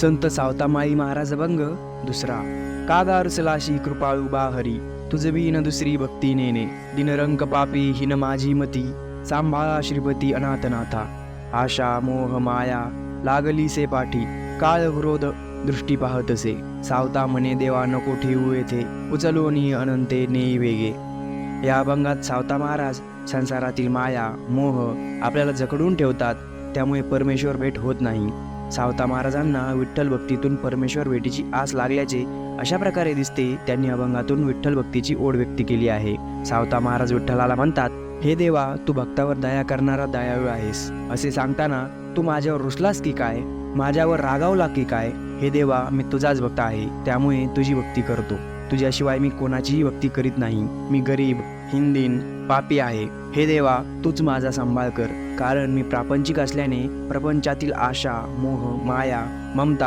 संत सावतामाई महाराज भंग दुसरा का गारसलाशी कृपाळू बा हरी दुसरी भक्ती नेने दिनरंक पापी हिन माझी मती सांभाळा श्रीपती अनाथनाथा आशा मोह माया लागली से पाठी काळ विरोध दृष्टी पाहतसे सावता म्हणे देवा नको ठेवू येथे उचलोनी अनंते नेई वेगे. या अभंगात सावता महाराज संसारातील माया मोह आपल्याला जकडून ठेवतात त्यामुळे परमेश्वर भेट होत नाही. सावता महाराजांना विठ्ठल भक्तीतून परमेश्वर भेटीची आस लागल्याचे अशा प्रकारे दिसते त्यांनी अभंगातून विठ्ठल भक्तीची ओढ व्यक्त केली आहे. सावता महाराज विठ्ठलाला म्हणतात हे देवा तू भक्तावर दया करणारा दयाळू आहेस. असे सांगताना तू माझ्यावर रुसलास की काय? माझ्यावर रागावला की काय? हे देवा मी तुझाच भक्त आहे. त्यामुळे तुझी भक्ती करतो. तुझ्याशिवाय मी कोणाचीही भक्ती करीत नाही. मी गरीब हिंदीन पापी आहे. हे देवा तूच माझा सांभाळ कर. कारण मी प्रापंचिक असल्याने प्रपंचातील आशा मोह माया ममता